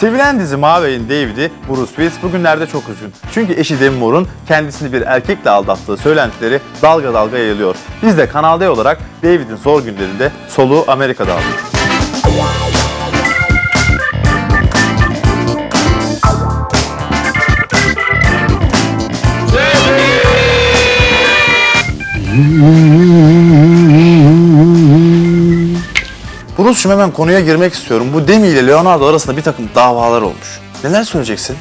Sevilen dizi Maverick'in David'i Bruce Willis bugünlerde çok üzgün. Çünkü eşi Demi Moore'un kendisini bir erkekle aldattığı söylentileri dalga dalga yayılıyor. Biz de Kanal D olarak David'in zor günlerinde soluğu Amerika'da aldık. Bruce'cum hemen konuya girmek istiyorum. Bu Demi ile Leonardo arasında bir takım davalar olmuş. Neler söyleyeceksin?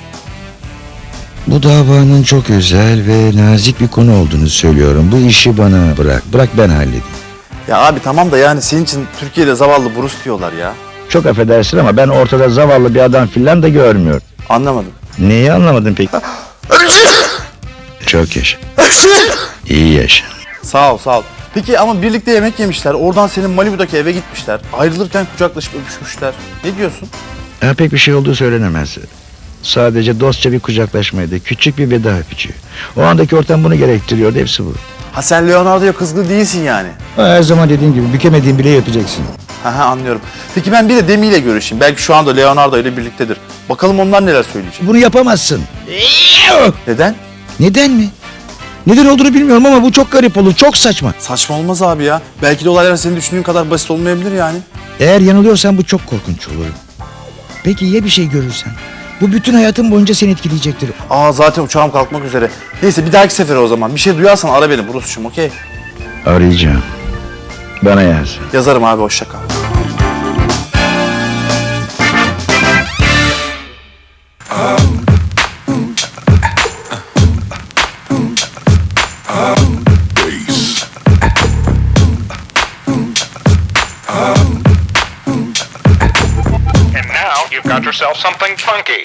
Bu davanın çok özel ve nazik bir konu olduğunu söylüyorum. Bu işi bana bırak. Bırak ben halledeyim. Ya abi tamam da yani senin için Türkiye'de zavallı Bruce diyorlar ya. Çok affedersin ama ben ortada zavallı bir adam filan da görmüyorum. Anlamadım. Neyi anlamadın peki? Çok yaşa. İyi yaşa. Sağ ol sağ ol. Peki ama birlikte yemek yemişler. Oradan senin Malibu'daki eve gitmişler. Ayrılırken kucaklaşıp öpüşmüşler. Ne diyorsun? Ha, pek bir şey olduğu söylenemez. Sadece dostça bir kucaklaşmaydı. Küçük bir veda öpücüğü. O andaki ortam bunu gerektiriyordu. Hepsi bu. Ha sen Leonardo'ya kızgın değilsin yani. Her zaman dediğim gibi bükemediğin bile öpeceksin. Ha ha anlıyorum. Peki ben bir de Demi ile görüşeyim. Belki şu anda Leonardo ile birliktedir. Bakalım onlar neler söyleyecek. Bunu yapamazsın. Neden? Neden mi? Neden olduğunu bilmiyorum ama bu çok garip olur. Çok saçma. Saçma olmaz abi ya. Belki de olaylar senin düşündüğün kadar basit olmayabilir yani. Eğer yanılıyorsan bu çok korkunç olur. Peki ya bir şey görürsen? Bu bütün hayatın boyunca seni etkileyecektir. Aa zaten uçağım kalkmak üzere. Neyse bir dahaki sefere o zaman. Bir şey duyarsan ara beni Bruce'cum okey? Arayacağım. Bana yaz. Yazarım abi hoşça kal. You've got yourself something funky.